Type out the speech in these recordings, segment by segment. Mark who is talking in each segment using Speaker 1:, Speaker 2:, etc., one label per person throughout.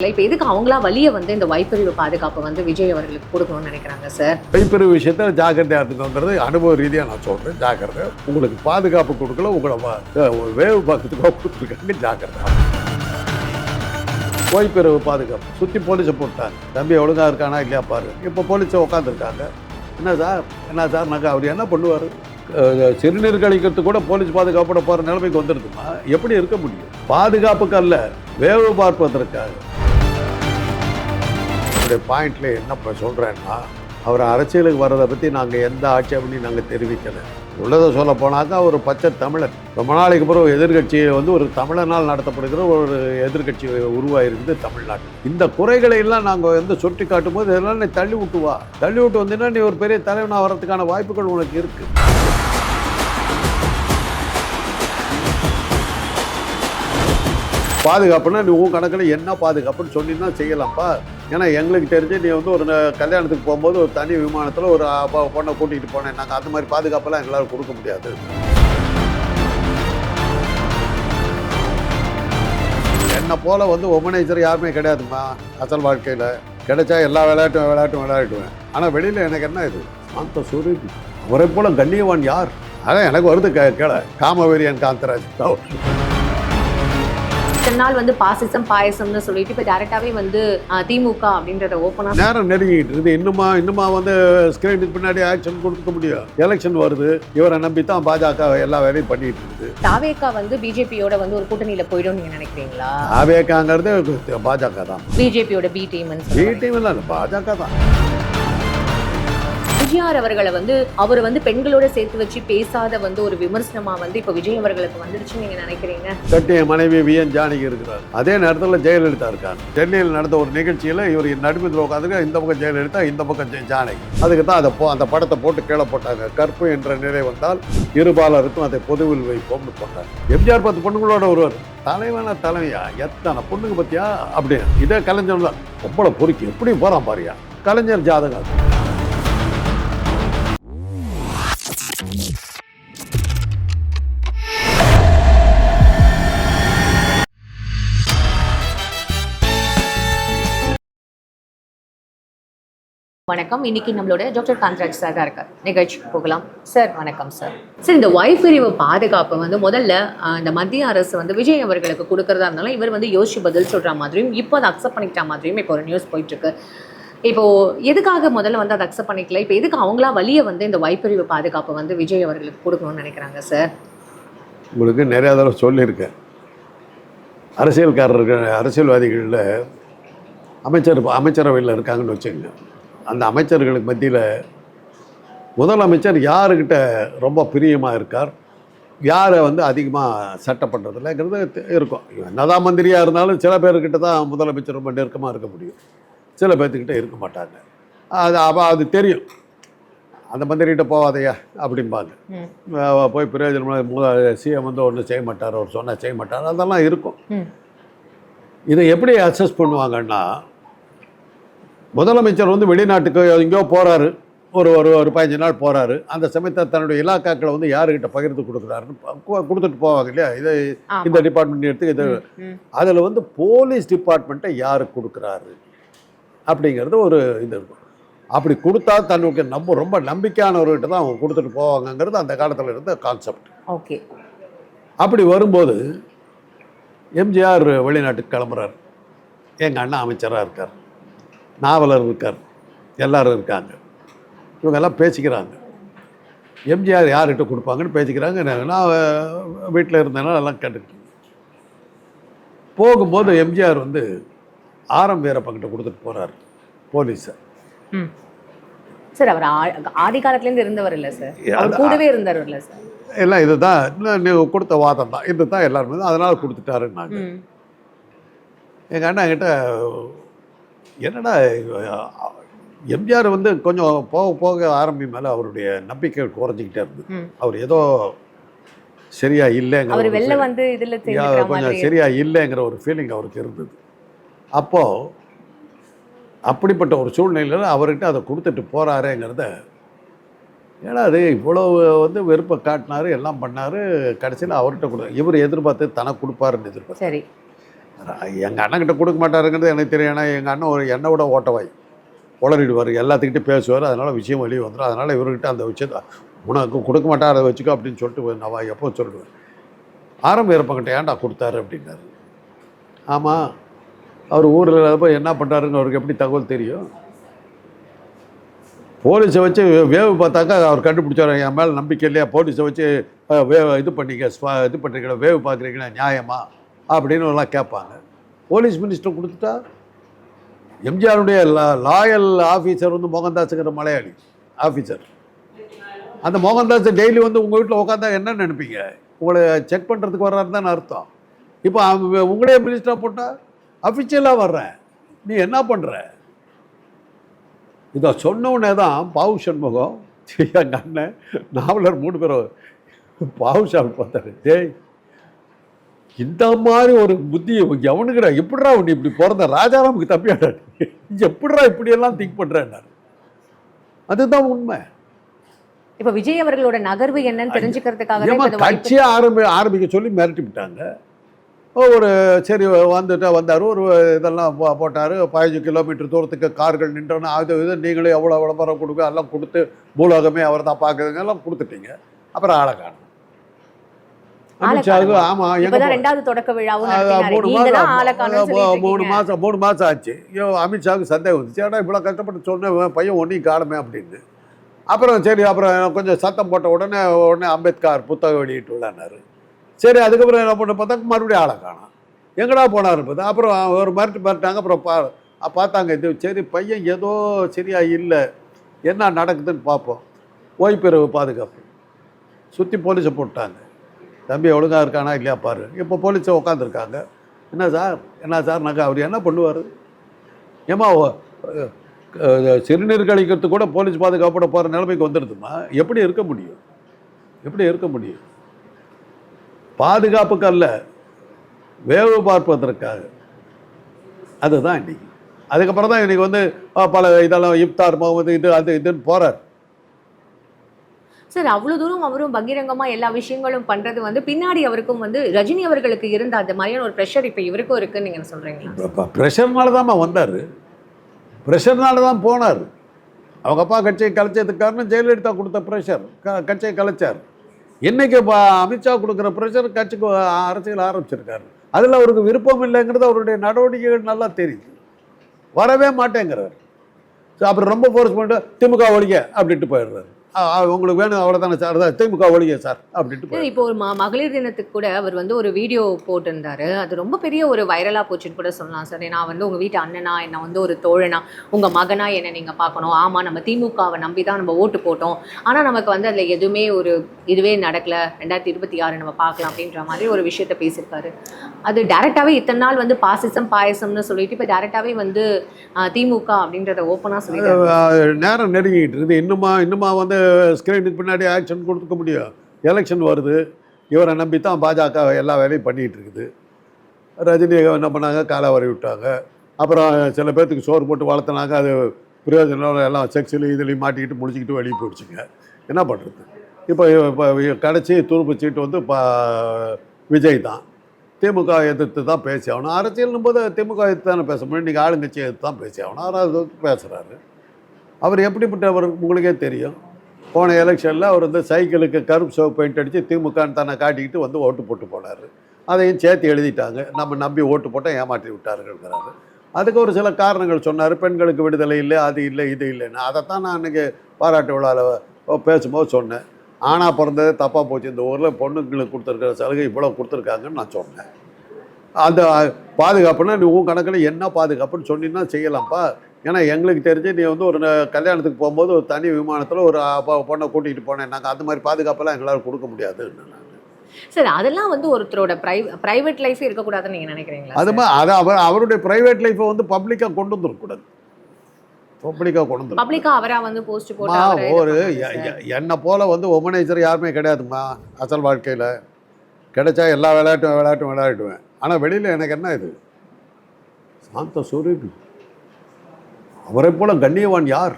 Speaker 1: இல்லை இப்போ எதுக்கு அவங்களா வழியை வந்து இந்த வைப்பிரிவு பாதுகாப்பு வந்து விஜய் அவர்களுக்கு கொடுக்கணும்னு நினைக்கிறாங்க சார்
Speaker 2: கைப்பெரு விஷயத்தை ஜாக்கிரதையாக இருக்கணுங்கிறது அனுபவ ரீதியாக நான் சொல்கிறேன் ஜாக்கிரதை. உங்களுக்கு பாதுகாப்பு கொடுக்கல உங்களை வா- வேவு பார்க்கறதுக்காக கொடுத்துருக்காங்க ஜாக்கிரதை. ஓய்பெருவு பாதுகாப்பு. சுற்றி போலீஸை போட்டாங்க. தம்பி ஒழுங்கா இருக்கானா இல்லையா பாரு. இப்போ போலீஸை உட்காந்துருக்காங்க என்ன சார்? என்ன சார்? நாங்கள் அவர் என்ன பண்ணுவார்? சிறுநீர் கழிக்கிறது கூட போலீஸ் பாதுகாப்போட போகிற நிலைமைக்கு வந்துடுதுமா எப்படி இருக்க முடியும்? பாதுகாப்புக்கு அல்ல வேவு பார்ப்பதற்காக. என்னுடைய பாயிண்டில் என்ன இப்போ சொல்கிறேன்னா அவர் அரசியலுக்கு வர்றதை பற்றி நாங்கள் எந்த ஆட்சேபனையும் நாங்கள் தெரிவிக்கலை. உள்ளதை சொல்ல போனாக்கா ஒரு பச்சை தமிழன் ரொம்ப நாளைக்கு பிறகு எதிர்கட்சியை வந்து ஒரு தமிழனால் நடத்தப்படுகிற ஒரு எதிர்கட்சி உருவாயிருக்குது தமிழ்நாடு இந்த குறைகளை எல்லாம் நாங்கள் வந்து சுட்டி காட்டும் போது இதெல்லாம் நீ தள்ளி விட்டு வா. தள்ளி விட்டு வந்தீங்கன்னா நீ ஒரு பெரிய தலைவனாக வர்றதுக்கான வாய்ப்புகள் உனக்கு இருக்குது பாதுகாப்புனா நீ உன் கணக்கில் என்ன பாதுகாப்புன்னு சொன்னீங்கன்னா செய்யலாம்ப்பா. ஏன்னா எங்களுக்கு தெரிஞ்சு நீ வந்து ஒரு கல்யாணத்துக்கு போகும்போது ஒரு தனி விமானத்தில் ஒரு அப்பா- பொண்ணை கூட்டிகிட்டு போனேன். நாங்கள் அந்த மாதிரி பாதுகாப்பெல்லாம் எங்களால் கொடுக்க முடியாது. என்னை போல் வந்து ஒமனைசர் யாருமே கிடையாதும்மா அசல் வாழ்க்கையில். கிடைச்சா எல்லா விளையாட்டும் விளையாட்டும் விளையாடுவேன். ஆனால் வெளியில் எனக்கு என்ன இது? சாந்த சுரூபி அவரை போல கண்ணியவான் யார்? அதான் எனக்கு வருது கே கேள. காமவெறியன் காந்தராஜ்.
Speaker 1: இத்தனை நாள் வந்து பாசிசம் பாயசம்னு சொல்லிட்டு இப்போ டேரெக்டாகவே வந்து திமுக அப்படின்றத ஓப்பனாக
Speaker 2: நேரம் நெருங்கிட்டு இருக்குது. இன்னுமா இன்னுமா வந்து ஸ்கிரீனுக்கு பின்னாடி ஆக்ஷன் கொடுக்க முடியும்? எலெக்ஷன் வருது. இவரை நம்பி தான் பாஜக எல்லா வேலையும் பண்ணிட்டு இருக்குது.
Speaker 1: தாவேக்கா வந்து பிஜேபியோட வந்து ஒரு கூட்டணியில போயிடும் நீங்க நினைக்கிறீங்களா?
Speaker 2: ஆவேக்காங்கிறது பாஜக தான்.
Speaker 1: பிஜேபியோட பி டீம்
Speaker 2: பிடிஎம் இல்லை பாஜக தான்.
Speaker 1: எம்ஜிஆர் அவர்களை வந்து அவர் வந்து பெண்களோட சேர்த்து வச்சு பேசாத வந்து ஒரு விமர்சனமா வந்து இப்போ விஜய் அவர்களுக்கு வந்துருச்சு நீங்க நினைக்கிறீங்க?
Speaker 2: தட்டிய மனைவி வி என் ஜானகி இருக்கிறார். அதே நேரத்தில் ஜெயலலிதா இருக்காங்க சென்னையில் நடந்த ஒரு நிகழ்ச்சியில் இவர் நடுமத்தில் உட்காந்துக்க இந்த பக்கம் ஜெயலலிதா இந்த பக்கம் ஜானகி. அதுக்கு தான் அதை அந்த படத்தை போட்டு கீழே போட்டாங்க. கற்பு என்ற நிலை வந்தால் இருபாலருக்கும் அதை பொதுவில் வைப்போம்னு போட்டாங்க எம்ஜிஆர் பத்து பொண்ணுங்களோட ஒருவர். தலைவன தலைவியா எத்தனை பொண்ணுங்க பத்தியா? அப்படியா இதே கலைஞர் தான். பொம்பளை பொறுக்கி எப்படி போகிறான் பாரியா. கலைஞர் ஜாதகம்
Speaker 1: வணக்கம். இன்னைக்கு நம்மளோட டாக்டர் காந்தராஜ் சார் தான் இருக்கார். நிகழ்ச்சிக்கு போகலாம். சார் வணக்கம் சார் சார் இந்த வாய்ப்பிரிவு பாதுகாப்பு வந்து முதல்ல இந்த மத்திய அரசு வந்து விஜய் அவர்களுக்கு கொடுக்கறதா இருந்தாலும் இவர் வந்து யோசிச்சு பதில் சொல்கிற மாதிரியும் இப்போ அதை அக்செப்ட் பண்ணிக்கிட்ட மாதிரியும் இப்போ ஒரு நியூஸ் போயிட்டு இப்போது இப்போ எதுக்காக முதல்ல வந்து அதை அக்செப்ட் பண்ணிக்கல? இப்போ எதுக்கு அவங்களா வழியை வந்து இந்த வாய்ப்பிரிவு பாதுகாப்பு வந்து விஜய் அவர்களுக்கு கொடுக்கணும்னு நினைக்கிறாங்க சார்
Speaker 2: உங்களுக்கு நிறையா தடவை சொல்லியிருக்கேன். அரசியல்காரர்கள் அரசியல்வாதிகளில் அமைச்சர் அமைச்சரவையில் இருக்காங்கன்னு வச்சுக்கோங்க. அந்த அமைச்சர்களுக்கு மத்தியில் முதலமைச்சர் யாருக்கிட்ட ரொம்ப பிரியமாக இருக்கார்? யாரை வந்து அதிகமாக சட்டப்படுறதில்லங்கிறது தெ- இருக்கும். என்னதான் மந்திரியாக இருந்தாலும் சில பேர்கிட்ட தான் முதலமைச்சர் ரொம்ப நெருக்கமாக இருக்க முடியும். சில பேர்த்துக்கிட்ட இருக்க மாட்டாங்க. அது அப்போ அது தெரியும். அந்த மந்திரிகிட்ட போவாதையா? அப்படிம்பாங்க. போய் பிரயோஜனம் மூல சிஎம் வந்து ஒன்றும் செய்ய மாட்டார் அவர் சொன்னால் செய்ய மாட்டார் அதெல்லாம் இருக்கும். இதை எப்படி அசஸ் பண்ணுவாங்கன்னா முதலமைச்சர் வந்து வெளிநாட்டுக்கு எங்கேயோ போகிறாரு ஒரு ஒரு ஒரு பதினஞ்சு நாள் போகிறாரு அந்த சமயத்தில் தன்னுடைய இலாக்காக்களை வந்து யாருக்கிட்ட பகிர்ந்து கொடுக்குறாருன்னு கொடுத்துட்டு போவாங்க இல்லையா? இதை. இந்த டிபார்ட்மெண்ட் எடுத்து இது. அதில் வந்து போலீஸ் டிபார்ட்மெண்ட்டை யாருக்கு கொடுக்குறாரு? அப்படிங்கிறது ஒரு இது இருக்கும். அப்படி கொடுத்தா தன்னுக்கு நம்ம ரொம்ப நம்பிக்கையானவர்கிட்ட தான் அவங்க கொடுத்துட்டு போவாங்கங்கிறது அந்த காலத்தில் இருந்த கான்செப்ட்
Speaker 1: ஓகே.
Speaker 2: அப்படி வரும்போது எம்ஜிஆர் வெளிநாட்டுக்கு கிளம்புறார். எங்கள் அண்ணன் அமைச்சராக இருக்கார். நாவலர் இருக்கார். எல்லாரும் இருக்காங்க. இவங்கெல்லாம் பேசிக்கிறாங்க. எம்ஜிஆர் யார்கிட்ட கொடுப்பாங்கன்னு பேசிக்கிறாங்க. நான் வீட்டில் இருந்தேன்னா எல்லாம் கேட்டுக்கிட்டு. போகும்போது எம்ஜிஆர் வந்து ஆரம் வீரப்பங்கிட்ட கொடுத்துட்டு போகிறார் போலீஸை.
Speaker 1: சார் அவர் ஆ- ஆதி காலத்துல இருந்து இருந்தவர் இல்ல சார்? அவர்
Speaker 2: அது-
Speaker 1: கூடவே இருந்தவர் இல்ல சார்?
Speaker 2: எல்லாம் இதுதான். இன்னும் நீ கொடுத்த வாதம் தான். இது தான் எல்லாருமே. அதனால் கொடுத்துட்டாருன்னாங்க. எங்கள் அண்ணா கிட்ட என்னடா எம்ஜிஆர் வந்து கொஞ்சம் போக போக ஆரம்பி மேலே அவருடைய நம்பிக்கை குறைஞ்சிக்கிட்டே இருந்தது. அவர் ஏதோ சரியா இல்லைங்கிற கொஞ்சம் சரியா இல்லைங்கிற ஒரு ஃபீலிங் அவருக்கு இருந்தது. அப்போது அப்படிப்பட்ட ஒரு சூழ்நிலையில் அவர்கிட்ட அதை கொடுத்துட்டு போகிறாருங்கிறத ஏன்னா அது இவ்வளவு வந்து வெறுப்பை காட்டினாரு எல்லாம் பண்ணாரு கடைசியில் அவர்கிட்ட கொடு இவர் எதிர்பார்த்து தனக்கு கொடுப்பாருன்னு எதிர்பார்த்து
Speaker 1: சரி.
Speaker 2: எங்கள் அண்ணன்கிட்ட கொடுக்க மாட்டாருங்கிறது எனக்கு தெரியும். ஏன்னா எங்கள் அண்ணன் ஒரு என்னை விட ஓட்டவாய். உளறிடுவார் எல்லாத்துக்கிட்டையும் பேசுவார். அதனால் விஷயம் வெளியே வந்துடும் அதனால் இவர்கிட்ட அந்த விஷயத்தை உனக்கு கொடுக்க மாட்டார் அதை வச்சுக்கோ அப்படின்னு சொல்லிட்டு நான் எப்போ சொல்லிடுவேன். ஆரம்ப இறப்பங்கிட்ட ஏன்டா கொடுத்தாரு? அப்படின்னாரு. ஆமாம் அவர் ஊரில் போய் என்ன பண்ணுறாருன்னு அவருக்கு எப்படி தகவல் தெரியும்? போலீஸை வச்சு வேவு பார்த்தாக்கா அவர் கண்டுபிடிச்சார். என் மேலே நம்பிக்கை இல்லையா? போலீஸை வச்சு அஹ், வே இது பண்ணிக்க ஸ்வா இது பண்ணுறீங்களா வேவு பார்க்குறீங்களா? நியாயமாக அப்படின்னு எல்லாம் கேட்பாங்க. போலீஸ் மினிஸ்டர் கொடுத்துட்டா? எம்ஜிஆருடைய லாயல் ஆஃபீஸர் வந்து மோகன்தாஸுங்கிற மலையாளி ஆஃபீஸர். அந்த மோகன்தாஸ் டெய்லி வந்து உங்கள் வீட்டில் உட்காந்தா என்ன நினைப்பீங்க? உங்களை செக் பண்ணுறதுக்கு வர்றாரு தான் அர்த்தம். இப்போ அவங்க உங்களே மினிஸ்டராக போட்டால் அஃபிஷியலாக வர்றேன். நீ என்ன பண்ணுற இதை சொன்ன உடனே தான் பாவு சண்முகம் எங்கள் அண்ணன் நாவலர் மூணு பேரும் பாவு சாமி பார்த்தாரு. டேய் இந்த மாதிரி ஒரு புத்தி எவனுக்குடா? எப்படிடா உன்னை இப்படி பிறந்த ராஜாராமுக்கு தப்பியாடா நீ? எப்படிடா இப்படியெல்லாம் திங்க் பண்ணுறேன்னாரு அதுதான் உண்மை.
Speaker 1: இப்ப விஜய் அவர்களோட நகர்வு என்னன்னு தெரிஞ்சுக்கிறதுக்காக
Speaker 2: கட்சியை ஆரம்பி ஆரம்பிக்க சொல்லி மிரட்டி விட்டாங்க. ஒரு சரி வந்துட்டு வந்தார் ஒரு இதெல்லாம் போ போட்டார். பதினஞ்சு கிலோமீட்டர் தூரத்துக்கு கார்கள் நின்றோன்னு அது இது நீங்களே எவ்வளோ விளம்பரம் கொடுக்க எல்லாம் கொடுத்து பூலோகமே அவர் தான் பார்க்குறதுங்க எல்லாம் கொடுத்துட்டீங்க. அப்புறம் ஆளை
Speaker 1: இப்பதான் ரெண்டாவது தொடக்க விழாவும்.
Speaker 2: மூணு
Speaker 1: நீங்க தான்
Speaker 2: மாதம்
Speaker 1: ஆளக்கானு
Speaker 2: மூ- மூணு மாதம் ஆச்சு. ஐயோ அமித்ஷாவுக்கு சந்தேகம் வந்துச்சு. ஏன்னா இவ்வளோ கஷ்டப்பட்டு சொன்னேன் பையன் ஒன்றையும் காணுமே அப்படின்னு. அப்புறம் சரி அப்புறம் கொஞ்சம் சத்தம் போட்ட உடனே உடனே அம்பேத்கர் புத்தகம் வெளியிட்டு விடானாரு சரி அதுக்கப்புறம் என்ன பண்ண பார்த்தா மறுபடியும் ஆளை காணோம் எங்கடா போனார் பார்த்தா அப்புறம் ஒரு மிரட்டு மிரட்டாங்க அப்புறம் பா பார்த்தாங்க இது சரி பையன் ஏதோ சரியா இல்லை. என்ன நடக்குதுன்னு பார்ப்போம். ஓய்பிறவு பாதுகாப்பு. சுற்றி போலீஸை போட்டாங்க. தம்பி ஒழுங்காக இருக்கானா இல்லையா பாரு. இப்போ போலீஸை உட்காந்துருக்காங்க என்ன சார்? என்ன சார்? நாங்கள் அவர் என்ன பண்ணுவார்? ஏமா சிறுநீர் கழிக்கிறதுக்கு கூட போலீஸ் பாதுகாப்போட போகிற நிலைமைக்கு வந்துடுதுமா எப்படி இருக்க முடியும்? எப்படி இருக்க முடியும்? பாதுகாப்புக்கு அல்ல வேவு பார்ப்பதற்காக. அதுதான் இன்றைக்கி அதுக்கப்புறம் தான் இன்றைக்கி வந்து பல இதெல்லாம் இப்தார் முகமது இது அது இதுன்னு போகிறார்
Speaker 1: சார் அவ்வளோ தூரம் அவரும் பகிரங்கமாக எல்லா விஷயங்களும் பண்ணுறது வந்து பின்னாடி அவருக்கும் வந்து ரஜினி அவர்களுக்கு இருந்த அந்த மாதிரியான ஒரு ப்ரெஷர் இப்போ இவருக்கும் இருக்குன்னு நீங்கள் சொல்றீங்களா?
Speaker 2: ப்ரெஷர்னால தான்மா வந்தார். ப்ரெஷர்னால தான் போனார். அவங்க அப்பா கட்சியை கலைச்சதுக்கு காரணம் ஜெயலலிதா கொடுத்த ப்ரெஷர் க கட்சியை கலைச்சார். இன்னைக்கு இப்போ அமித்ஷா கொடுக்குற ப்ரெஷர் கட்சிக்கு அரசியல் ஆரம்பிச்சிருக்காரு. அதில் அவருக்கு விருப்பம் இல்லைங்கிறது அவருடைய நடவடிக்கைகள் நல்லா தெரியுது. வரவே மாட்டேங்கிறார். ஸோ அப்புறம் ரொம்ப ஃபோர்ஸ் பண்ணிட்டு திமுக ஒழிக்க அப்படின்ட்டு போயிடுறாரு. உங்களுக்கு வேணும் அவ்வளோதானே சார்? அதான் திமுக ஒழிக சார் அப்படின்ட்டு
Speaker 1: இப்போ ஒரு மகளிர் தினத்துக்கு கூட அவர் வந்து ஒரு வீடியோ போட்டிருந்தாரு. அது ரொம்ப பெரிய ஒரு வைரலா போச்சுன்னு கூட சொல்லலாம் சார். நான் வந்து உங்க வீட்டு அண்ணனா என்ன வந்து ஒரு தோழனா உங்க மகனா என்ன நீங்க பார்க்கணும்? ஆமா நம்ம திமுகவை நம்பி தான் நம்ம ஓட்டு போட்டோம். ஆனா நமக்கு வந்து அதுல எதுவுமே ஒரு இதுவே நடக்கல. ரெண்டாயிரத்தி இருபத்தி ஆறு நம்ம பார்க்கலாம் அப்படின்ற மாதிரி ஒரு விஷயத்த பேசியிருக்காரு. அது டைரக்டாவே இத்தனை நாள் வந்து பாசிசம் பாயசம்னு சொல்லிட்டு இப்போ டைரக்டாவே வந்து திமுக அப்படின்றத ஓப்பனா சொல்லிட்டாரு.
Speaker 2: அஹ் நேரம் நெருங்கிட்டு இருக்குது. இன்னுமா இன்னுமா வந்து ஸ்க்ரீனுக்கு பின்னாடி ஆக்ஷன் கொடுத்துக்க முடியும். எலெக்ஷன் வருது. இவரை நம்பி தான் பாஜக எல்லா வேலையும் பண்ணிகிட்டு இருக்குது ரஜினி என்ன பண்ணாங்க? காலை வரை விட்டாங்க. அப்புறம் சில பேர்த்துக்கு சோறு போட்டு வளர்த்துனாங்க. அது பிரயோஜனம் எல்லாம் செக்ஸில் இதுலேயும் மாட்டிக்கிட்டு முடிச்சுக்கிட்டு வெளியே போயிடுச்சுங்க. என்ன பண்ணுறது இப்போ இப்போ கடைசி துருப்பு சீட்டு வந்து பா விஜய் தான். திமுக எதிர்த்து தான் பேசி ஆகணும். அரசியல்னும் போது திமுக எதிர்த்து தானே பேச முடியும். இன்றைக்கி ஆளுங்கட்சி எதிர்த்து தான் பேசி ஆகணும். ஆனால் அது பேசுகிறாரு அவர் எப்படிப்பட்டவர் உங்களுக்கே தெரியும். போன எலெக்ஷனில் அவர் வந்து சைக்கிளுக்கு கருப்பு சிவப்பு பெயிண்ட் அடித்து திமுகன்னு தன்னை காட்டிக்கிட்டு வந்து ஓட்டு போட்டு போனார். அதையும் சேர்த்து எழுதிட்டாங்க. நம்ம நம்பி ஓட்டு போட்டால் ஏமாற்றி விட்டாருங்கிறாரு அதுக்கு ஒரு சில காரணங்கள் சொன்னார். பெண்களுக்கு விடுதலை இல்லை அது இல்லை இது இல்லைன்னு. அதைத்தான் நான் அன்றைக்கி பாராட்டு விழாவில் பேசும்போது சொன்னேன். ஆனால் பிறந்தது தப்பாக போச்சு. இந்த ஊரில் பொண்ணுங்களுக்கு கொடுத்துருக்கிற சலுகை இவ்வளோ கொடுத்துருக்காங்கன்னு நான் சொன்னேன். அந்த பாதுகாப்புனா நீ உன் கணக்கில் என்ன பாதுகாப்புன்னு சொன்னீங்கன்னா செய்யலாம்ப்பா. ஏன்னா எங்களுக்கு தெரிஞ்சு நீ வந்து ஒரு கல்யாணத்துக்கு போகும்போது ஒரு தனி விமானத்தில் ஒரு பொண்ணை கூட்டிகிட்டு போனேன். நாங்கள் அந்த மாதிரி பாதுகாப்பெல்லாம் எங்களால் கொடுக்க முடியாதுன்னு
Speaker 1: சார் அதெல்லாம் வந்து ஒருத்தரோட பிரைவேட் லைஃப் இருக்கக்கூடாதுன்னு நீங்க நினைக்கிறீங்களா
Speaker 2: அது மாதிரி அதை அவர் அவருடைய ப்ரைவேட் லைஃப்பை வந்து பப்ளிக்காக கொண்டு வந்துடக்கூடாது பப்ளிக்காக கொண்டு வந்துடும்
Speaker 1: பப்ளிக்கா அவரா வந்து போஸ்ட் போட்டு
Speaker 2: ஒரு என்னை போல வந்து உமனைசர் யாருமே கிடையாதும்மா. அசல் வாழ்க்கையில் கிடைச்சா எல்லா விளையாட்டும் விளையாட்டும் விளையாடுவேன் ஆனால் வெளியில் எனக்கு என்ன இது? சாந்த சுரூபி அவரை போல கண்ணியவான் யார்?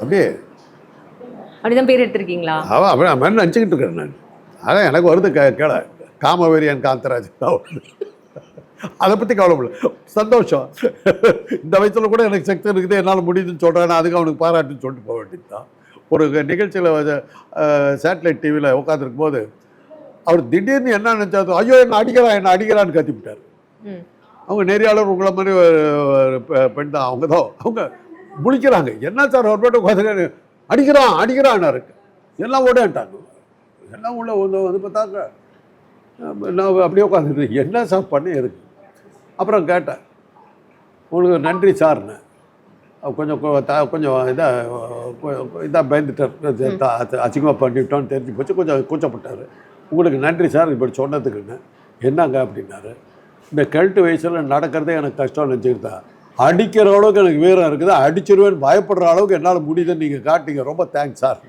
Speaker 2: அப்படியே.
Speaker 1: அப்படிதான் பேர் எடுத்திருக்கீங்களா?
Speaker 2: அவன் அவன் அவன் நினச்சிக்கிட்டு இருக்கிறேன் நான். அதான் எனக்கு வருது கே கேள. காமவெறியன் காந்தராஜ். அதை பற்றி கவலைப்படல சந்தோஷம். இந்த வயசில் கூட எனக்கு சக்தி இருக்குது என்னால் முடியுதுன்னு சொல்கிறேன் நான் அதுக்கு அவனுக்கு பாராட்டுன்னு சொல்லிட்டு போக வேண்டியது தான் ஒரு நிகழ்ச்சியில் சேட்டலைட் டிவியில் உட்காந்துருக்கும் போது அவர் திடீர்னு என்ன நினச்சாரு? ஐயோ என்ன அடிக்கிறான் என்ன அடிக்கிறான்னு கத்திவிட்டார். அவங்க நெறியாளர் உங்களை மாதிரி ஒரு பெண் தான். அவங்க தான் அவங்க முழிக்கிறாங்க. என்ன சார் ஒரு பேட்டு உட்காந்து அடிக்கிறான் அடிக்கிறான் இருக்கு எல்லாம் ஓடேன்ட்டாங்க. எல்லாம் உள்ள வந்து வந்து பார்த்தாங்க. நான் அப்படியே உட்காந்துட்டு என்ன சார் பண்ணி இருக்கு அப்புறம் கேட்டேன். உங்களுக்கு நன்றி சார்னு. கொஞ்சம் த- கொஞ்சம் இதாக இதாக பயந்துட்டார். அசிங்கமாக பண்ணிவிட்டோன்னு தெரிஞ்சு போச்சு. கொஞ்சம் கூச்சப்பட்டார். உங்களுக்கு நன்றி சார் இப்படி சொன்னதுக்குன்னு. என்னங்க? அப்படின்னாரு. இந்த கெல்ட்டு வயசில் நடக்கிறதே எனக்கு கஷ்டம் நினச்சிக்கிட்டா. அடிக்கிற அளவுக்கு எனக்கு வீரம் இருக்குது. அடிச்சிருவேன்னு பயப்படுற அளவுக்கு என்னால் முடியுதுன்னு நீங்கள் காட்டிங்க ரொம்ப தேங்க்ஸ் சார்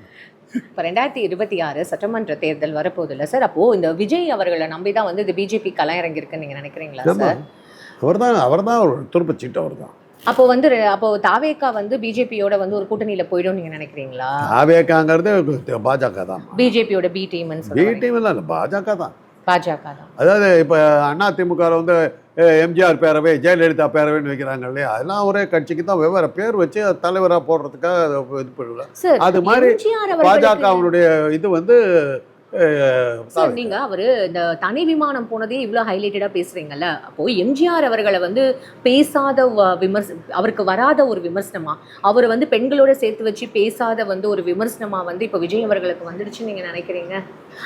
Speaker 1: இப்போ ரெண்டாயிரத்தி இருபத்தி ஆறு சட்டமன்ற தேர்தல் வரப்போகுது இல்லை சார் அப்போ இந்த விஜய் அவர்களை நம்பி தான் வந்து இந்த பிஜேபி களமிறங்கியிருக்குன்னு நீங்க நினைக்கிறீங்களா சார்
Speaker 2: அவர் தான் அவர் தான் துருப்பச்சிட்டு அவர் தான்
Speaker 1: அப்போ வந்து அப்போ தாவேக்கா வந்து பிஜேபியோட வந்து ஒரு கூட்டணியில போயிடும் நீங்க நினைக்கிறீங்களா?
Speaker 2: ஆவேக்காங்கிறது பாஜக தான்
Speaker 1: பிஜேபியோட பி டீம்னு
Speaker 2: பி டீம் இல்லை பாஜக தான்
Speaker 1: பாஜக தான்.
Speaker 2: அதாவது இப்போ அண்ணா திமுக வந்து எம்ஜிஆர் பேரவை ஜெயலலிதா பேரவைன்னு வைக்கிறாங்க இல்லையா? அதெல்லாம் ஒரே கட்சிக்கு தான் வெவ்வேறு பேர் வச்சு தலைவராக போடுறதுக்காக அதை இது பண்ணல.
Speaker 1: சார்
Speaker 2: அது மாதிரி பாஜக அவனுடைய இது வந்து
Speaker 1: நீங்க அவரு இந்த தனி விமானம் போனதே இவ்வளவு ஹைலைட்டடா பேசுறீங்கல்ல. அப்போ எம்ஜிஆர் அவர்களை வந்து பேசாத வ- விமர்ச அவருக்கு வராத ஒரு விமர்சனமா? அவர் வந்து பெண்களோட சேர்த்து வச்சு பேசாத வந்து ஒரு விமர்சனமா வந்து இப்போ விஜய் அவர்களுக்கு வந்துடுச்சு நீங்க நினைக்கிறீங்க?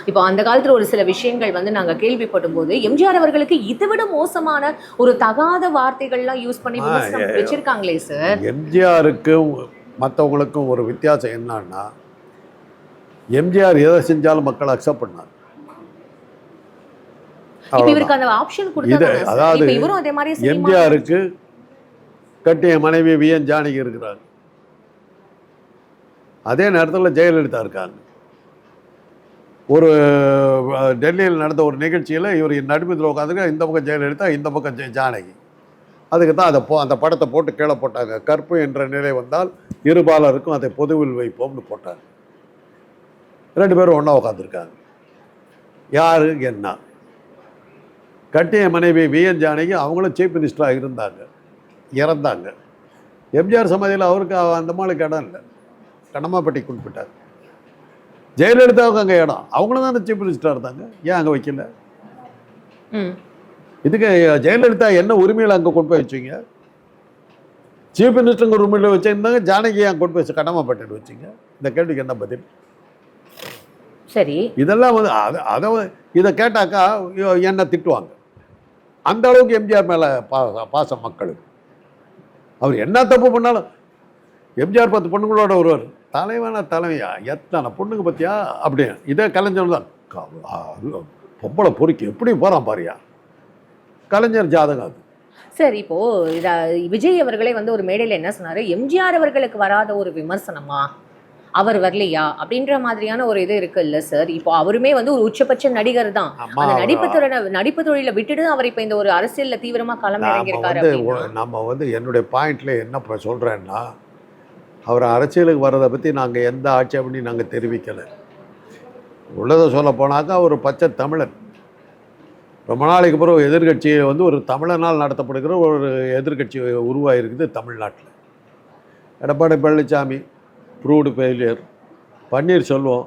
Speaker 1: இப்போ அந்த காலத்துல ஒரு சில விஷயங்கள் வந்து நாங்க கேள்விப்படும் போது எம்ஜிஆர் அவர்களுக்கு இதை விட மோசமான ஒரு தகாத வார்த்தைகள்லாம் யூஸ் பண்ணி விமர்சனம் வச்சிருக்காங்களே சார்.
Speaker 2: எம்ஜிஆருக்கும் மற்றவங்களுக்கும் ஒரு வித்தியாசம் என்னன்னா எம்ஜிஆர் எதை செஞ்சாலும் மக்கள் அக்செப்ட் பண்ணார் இது, அதாவது எம்ஜிஆருக்கு கட்டிய மனைவி விஎன் ஜானகி இருக்கிறாங்க அதே நேரத்தில் ஜெயலலிதா இருக்காங்க. ஒரு டெல்லியில் நடந்த ஒரு நிகழ்ச்சியில் இவர் நடுமத்தில் உட்காந்துக்க இந்த பக்கம் ஜெயலலிதா இந்த பக்கம் ஜானகி. அதுக்கு தான் அதை போ அந்த படத்தை போட்டு கீழே போட்டாங்க. கற்பு என்ற நிலை வந்தால் இருபாலருக்கும் அதை பொதுவில் வைப்போம்னு போட்டாங்க ரெண்டு பேரும் ஒன்றா உட்காந்துருக்காங்க யாரு? என்ன? கட்டிய மனைவி விஎன் ஜானகி அவங்களும் சீஃப் மினிஸ்டராக இருந்தாங்க. இறந்தாங்க. எம்ஜிஆர் சமாதியில் அவருக்கு அவ- அந்த மாளுக்கு இடம் இல்லை. கண்ணம்மாப்பட்டி குறிப்பிட்டார். ஜெயலலிதாவுக்கு அங்கே இடம். அவங்களும் தானே சீஃப் மினிஸ்டராக இருந்தாங்க. ஏன் அங்கே வைக்கல?
Speaker 1: ம்.
Speaker 2: இதுக்கு ஜெயலலிதா என்ன உரிமையில் அங்கே கொண்டு போய் வச்சீங்க? சீஃப் மினிஸ்டருங்க உரிமையில் வச்சிருந்தாங்க. ஜானகி ஏன் கொண்டு போய் கண்ணம்மாப்பட்டியில் வச்சிங்க. இந்த கேள்விக்கு என்ன பதில்?
Speaker 1: சரி.
Speaker 2: இதெல்லாம் வந்து அதை அதை இதை கேட்டாக்கா என்னை திட்டுவாங்க. அந்த அளவுக்கு எம்ஜிஆர் மேலே பா பாசம் மக்களுக்கு. அவர் என்ன தப்பு பண்ணாலும் எம்ஜிஆர் பத்து பொண்ணுங்களோட ஒருவர் தலைவனா தலைவையா? எத்தனை பொண்ணுங்க பத்தியா? அப்படி இதே கலைஞர் தான். பொம்பளை பொறுக்கி எப்படி போகிறான் பாரியா? கலைஞர் ஜாதகம் அது.
Speaker 1: சரி இப்போ இத விஜய் அவர்களே வந்து ஒரு மேடையில என்ன சொன்னாரு? எம்ஜிஆர் அவர்களுக்கு வராத ஒரு விமர்சனமா? அவர் வரலையா? அப்படின்ற மாதிரியான ஒரு இது இருக்கு இல்ல சார் இப்போ அவருமே வந்து ஒரு உச்சபட்ச நடிகர் தான். அந்த நடிப்பு துறை நடிப்பு தொழில விட்டுட்டு அவர் இப்ப இந்த ஒரு அரசியல்ல தீவிரமா களம் இறங்கியிருக்காரு
Speaker 2: நம்ம வந்து என்னுடைய பாயிண்ட்ல என்ன இப்போ சொல்கிறேன்னா அவர் அரசியலுக்கு வர்றதை பற்றி நாங்கள் எந்த ஆட்சேபனையும் நாங்கள் தெரிவிக்கலை. உள்ளதை சொல்ல போனாக்கா ஒரு பச்சை தமிழன். ரொம்ப நாளைக்கு பிறகு எதிர்கட்சியை வந்து ஒரு தமிழனால் நடத்தப்படுகிற ஒரு எதிர்கட்சி உருவாகிருக்குது தமிழ்நாட்டில். எடப்பாடி பழனிசாமி ப்ரூவ்டு ஃபெயிலியர் பன்னீர்செல்வம்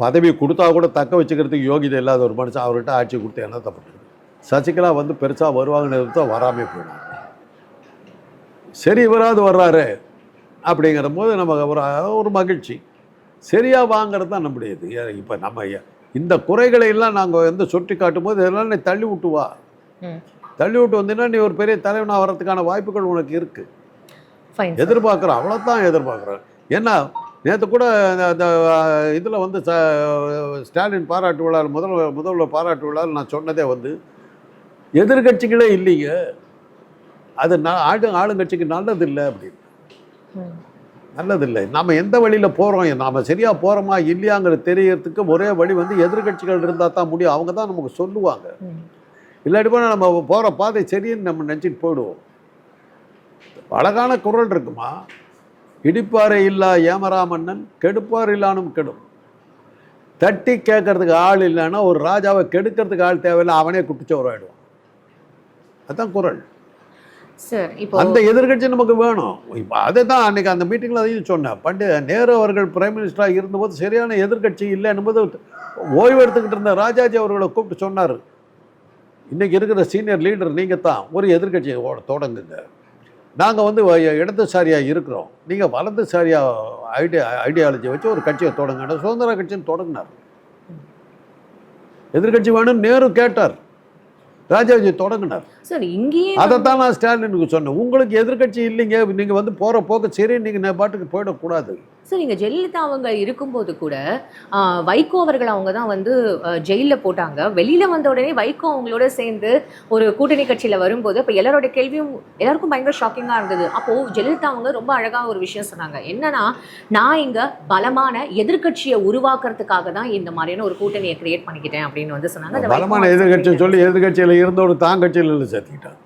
Speaker 2: பதவி கொடுத்தா கூட தக்க வச்சுக்கிறதுக்கு யோகிதை இல்லாத ஒரு மனுஷன் அவர்கிட்ட ஆட்சி கொடுத்து என்ன தப்பு? சசிகலா வந்து பெருசாக வருவாங்கன்னு எதிர்த்தா வராமே போயிடும். சரி இவராது வர்றாரு அப்படிங்கிற போது நமக்கு ஒரு ஒரு மகிழ்ச்சி. சரியாக வாங்கிறது தான் நம்முடைய இது இப்போ நம்ம இந்த குறைகளை எல்லாம் நாங்கள் வந்து சுட்டி காட்டும் போது இதெல்லாம் நீ தள்ளி விட்டு வா.
Speaker 1: ம்.
Speaker 2: தள்ளி விட்டு வந்தீங்கன்னா நீ ஒரு பெரிய தலைவனாக வர்றதுக்கான வாய்ப்புகள் உனக்கு இருக்குது
Speaker 1: ஃபைன்
Speaker 2: எதிர்பார்க்குறோம் அவ்வளோதான் எதிர்பார்க்குறோம் ஏன்னா நேற்று கூட அந்த இதில் வந்து ச ஸ்டாலின் பாராட்டு விழா முதல்வர் முதல்வர் பாராட்டு விழாவில் நான் சொன்னதே வந்து எதிர்கட்சிகளே இல்லைங்க. அது நான் ஆடு ஆளுங்கட்சிக்கு நல்லதில்லை அப்படின்னு. நல்லதில்லை. நாம் எந்த வழியில் போகிறோம் நாம் சரியாக போகிறோமா இல்லையாங்கிறது தெரியறதுக்கு ஒரே வழி வந்து எதிர்கட்சிகள் இருந்தால் தான் முடியும். அவங்க தான் நமக்கு சொல்லுவாங்க. இல்லாட்டி போனால் நம்ம போகிற பாதை சரின்னு நம்ம நினச்சிட்டு போயிடுவோம். அழகான குரல் இருக்குமா? இடிப்பாறை இல்லா ஏமரா மன்னன் கெடுப்பார் இல்லானும் கெடும். தட்டி கேட்கறதுக்கு ஆள் இல்லைன்னா ஒரு ராஜாவை கெடுக்கிறதுக்கு ஆள் தேவையில்லை அவனே குட்டிச்சோறாயிடுவான். அதான் குரல்.
Speaker 1: சார் இப்போ
Speaker 2: அந்த எதிர்க்கட்சி நமக்கு வேணும். இப்போ அதை தான் அன்றைக்கி அந்த மீட்டிங்கில் அதையும் சொன்னேன் பண்டு நேரு அவர்கள் பிரைம் மினிஸ்டராக இருந்தபோது சரியான எதிர்க்கட்சி இல்லை என்பது ஓய்வு எடுத்துக்கிட்டு இருந்த ராஜாஜி அவர்களை கூப்பிட்டு சொன்னார். இன்றைக்கி இருக்கிற சீனியர் லீடர் நீங்கள் தான் ஒரு எதிர்க்கட்சியை ஓ- தொடங்குங்க. நாங்கள் வந்து இடதுசாரியாக இருக்கிறோம். நீங்கள் வலதுசாரியாக ஐடியா ஐடியாலஜி வச்சு ஒரு கட்சியை தொடங்க சுதந்திர கட்சின்னு தொடங்கினார். எதிர்க்கட்சி வேணும்னு நேரு கேட்டார். ராஜாஜி தொடங்கினார்.
Speaker 1: சார் இங்கேயே
Speaker 2: அதைத்தான் நான் ஸ்டாலினுக்கு சொன்னேன். உங்களுக்கு எதிர்க்கட்சி இல்லைங்க நீங்கள் வந்து போகிற போக்கு சரி நீங்கள் பாட்டுக்கு போயிடக்கூடாது.
Speaker 1: சார் இங்க ஜெயலலிதா அவங்க இருக்கும்போது கூட வைகோ அவர்கள் அவங்க தான் வந்து ஜெயிலில் போட்டாங்க. வெளியில வந்த உடனே வைகோ அவங்களோட சேர்ந்து ஒரு கூட்டணி கட்சியில வரும்போது அப்போ எல்லாரோட கேள்வியும் எல்லாருக்கும் பயங்கர ஷாக்கிங்கா இருந்தது. அப்போ ஜெயலலிதா அவங்க ரொம்ப அழகா ஒரு விஷயம் சொன்னாங்க. என்னன்னா நான் இங்க பலமான எதிர்க்கட்சியை உருவாக்குறதுக்காக தான் இந்த மாதிரியான ஒரு கூட்டணியை கிரியேட் பண்ணிக்கிட்டேன் அப்படின்னு வந்து சொன்னாங்க.
Speaker 2: பலமான
Speaker 1: accept
Speaker 2: எதிர்க்கட்சி
Speaker 1: பண்ணிக்கிட்டாரு.
Speaker 2: சொல்லி எதிர்க்கட்சியில் இருந்தோடு தான் கட்சியில் இல்லை சேர்த்துக்கிட்டான்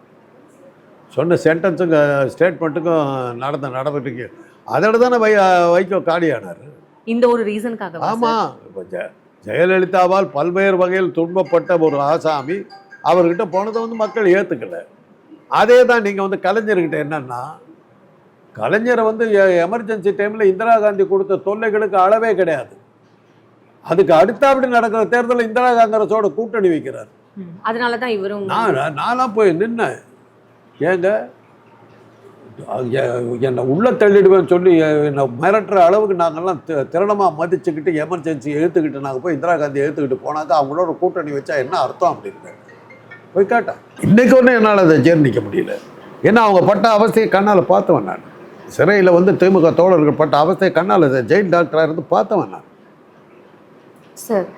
Speaker 2: சொன்ன சென்டென்ஸுங்க ஸ்டேட்மெண்ட்டுக்கும் நடந்த நடவடிக்கை அதோட தானே வை வைகோ காலியானார்.
Speaker 1: இந்த ஒரு ரீசனுக்காக
Speaker 2: ஆமாம் இப்போ ஜெ ஜெயலலிதாவால் பல்வேறு வகையில் துன்பப்பட்ட ஒரு ஆசாமி அவர்கிட்ட போனதை வந்து மக்கள் ஏற்றுக்கல அதே தான் நீங்கள் வந்து கலைஞர்கிட்ட என்னன்னா கலைஞரை வந்து எமர்ஜென்சி டைமில் இந்திரா காந்தி கொடுத்த தொல்லைகளுக்கு அளவே கிடையாது. அதுக்கு அடுத்தாப்படி நடக்கிற தேர்தலில் இந்திரா காங்கிரஸோட கூட்டணி வைக்கிறார்.
Speaker 1: அதனால தான் இவரும்
Speaker 2: நான் நானாக போய் நின்னேன். ஏங்க என்னை உள்ள தள்ளிடுவேன்னு சொல்லி என்னை மிரட்டுற அளவுக்கு நாங்கள்லாம் திறனமாக மதிச்சுக்கிட்டு எமர்ஜென்சி எடுத்துக்கிட்டு நாங்கள் போய் இந்திரா காந்தி எடுத்துக்கிட்டு போனாக்கா அவங்களோட கூட்டணி வச்சா என்ன அர்த்தம் அப்படின்னு போய் கேட்டேன். இன்னைக்கு ஒன்றும் என்னால் அதை ஜீர்ணிக்க முடியல. ஏன்னா அவங்க பட்ட அவஸ்தையை கண்ணால் பார்த்தவன் நான். சிறையில் வந்து திமுக தோழர்கள் பட்ட அவஸ்தையை கண்ணால் ஜெயில் டாக்டராக இருந்து பார்த்தவன் நான்.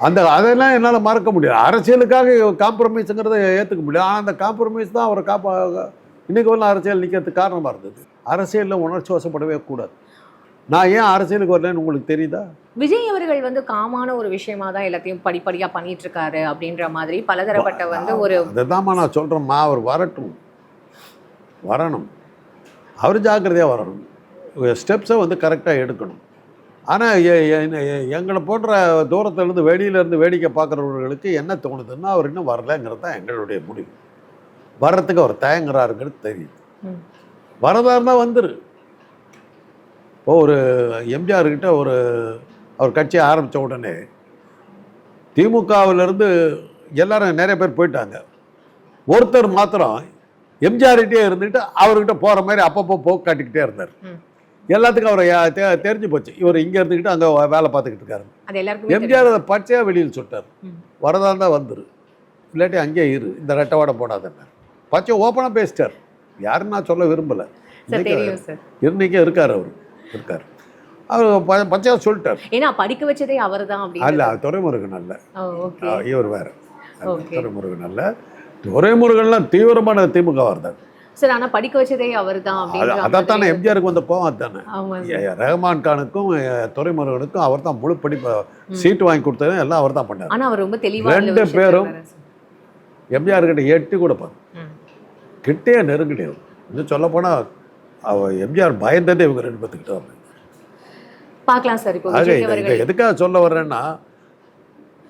Speaker 2: அந்த அதெல்லாம் என்னால் மறக்க முடியாது அரசியலுக்காக காம்ப்ரமைஸுங்கிறத ஏற்றுக்க முடியாது ஆனால் அந்த காம்ப்ரமைஸ் தான் அவரை காப்பா இன்றைக்கி வரலாம் அரசியல் நிற்கிறதுக்கு காரணமாக இருந்தது. அரசியலில் உணர்ச்சி வசப்படவே கூடாது. நான் ஏன் அரசியலுக்கு வரலன்னு உங்களுக்கு தெரியுதா?
Speaker 1: விஜய் அவர்கள் வந்து காமான ஒரு விஷயமா தான் எல்லாத்தையும் படிப்படியா பண்ணிட்டு இருக்காரு அப்படின்ற மாதிரி பலதரப்பட்ட வந்து ஒரு
Speaker 2: அதுதான்மா நான் சொல்கிறேம்மா அவர் வரட்டும். வரணும். அவர் ஜாக்கிரதையாக வரணும். ஸ்டெப்ஸை வந்து கரெக்டாக எடுக்கணும். ஆனால் எங்களை போன்ற தூரத்துலேருந்து வெளியிலேருந்து வேடிக்கை பார்க்குறவர்களுக்கு என்ன தோணுதுன்னா அவர் இன்னும் வரலங்கிறது தான் எங்களுடைய முடிவு. வர்றதுக்கு அவர் தயங்குறாருங்கிறது தெரியுது.
Speaker 1: ம்.
Speaker 2: வரதா இருந்தால் வந்துரு. இப்போ ஒரு எம்ஜிஆர் கிட்ட ஒரு அவர் கட்சி ஆரம்பித்த உடனே திமுகவிலேருந்து எல்லாரும் நிறைய பேர் போயிட்டாங்க. ஒருத்தர் மாத்திரம் எம்ஜிஆர்கிட்டே இருந்துட்டு அவர்கிட்ட போகிற மாதிரி அப்பப்போ போக்கு காட்டிக்கிட்டே இருந்தார். எல்லாத்துக்கும் அவரை தெரிஞ்சு போச்சு. இவர் இங்கே இருந்துக்கிட்டு அங்கே வேலை பார்த்துக்கிட்டு இருக்காரு.
Speaker 1: தெரியும்.
Speaker 2: எம்ஜிஆர் அதை பச்சையாக வெளியில் சொல்லிட்டார்.
Speaker 1: ம்.
Speaker 2: வரதா இருந்தால் வந்துரு. இல்லாட்டி அங்கேயே இரு. இந்த ரெட்டவாடை போடாதன்னார். பச்சை ஓப்பனாக பேசிட்டார். யாரும் நான் சொல்ல விரும்பலை. இன்னைக்கே இருக்கார் அவர். இருக்கார். அவர் ப- பச்சையாக சொல்லிட்டார்.
Speaker 1: ஏன்னா படிக்க வச்சதே அவர்தான்
Speaker 2: அல்ல
Speaker 1: அப்படின்னு
Speaker 2: துறைமுருகன் அல்ல. இவர் வேற. அல்ல. துரைமுருகன் அல்ல. துரைமுருகன்லாம் தீவிரமான திமுக தான்.
Speaker 1: சார் ஆனா படிக்க வச்சதே அவர்தான் அப்படின்ற
Speaker 2: அதைத்தானே எம்ஜிஆருக்கு வந்த கோவம் ஏ, ரஹ்மான் கானுக்கும் ஏ, துரைமுருகனுக்கும் அவர் தான் முழு படிப்பு சீட்டு வாங்கி கொடுத்தது எல்லாம் அவர் தான் பண்ணார்.
Speaker 1: ஆனா அவர் ரொம்ப தெளிவா
Speaker 2: ரெண்டு பேரும். எம்ஜிஆர் கிட்ட எட்டி
Speaker 1: ம்.
Speaker 2: கிட்டே நெருங்கினே இன்னும் சொல்ல போனால் அவ எம்ஜிஆர் பயந்ததே இவங்க ரெண்டு பேத்துக்கிட்ட
Speaker 1: பார்க்கலாம் சார் இப்போ
Speaker 2: எதுக்காக சொல்ல வர்றேன்னா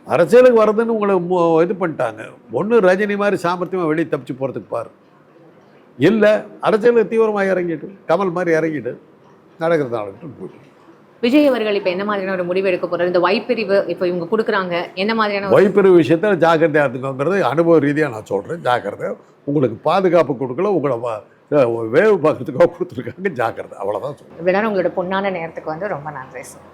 Speaker 2: அரசியலுக்கு வர்றதுன்னு உங்களை இது பண்ணிட்டாங்க. ஒன்று ரஜினி மாதிரி சாமர்த்தியமாக வெளியே தப்பிச்சு போகிறதுக்கு பாரு. இல்லை அரசியலுக்கு தீவிரமாக இறங்கிட்டு கமல் மாதிரி இறங்கிட்டு நடக்கிறது நடக்கட்டும் போயிட்டு.
Speaker 1: விஜய் அவர்கள் இப்போ என்ன மாதிரியான ஒரு முடிவு எடுக்க போகிறார் இந்த வைப்பிரிவு இப்போ இவங்க கொடுக்குறாங்க. என்ன மாதிரியான
Speaker 2: வைப்பிரிவு விஷயத்தை ஜாக்கிரதையாக இருந்துக்கோங்கிறது அனுபவ ரீதியாக நான் சொல்கிறேன் ஜாக்கிரதை. உங்களுக்கு பாதுகாப்பு கொடுக்கல உங்களை வேவு பார்க்குறதுக்காக கொடுத்துருக்காங்க. ஜாக்கிரதை. அவ்வளோதான்
Speaker 1: சொல்லுங்கள் உங்களோட பொண்ணான நேரத்துக்கு வந்து ரொம்ப நன்றி சார்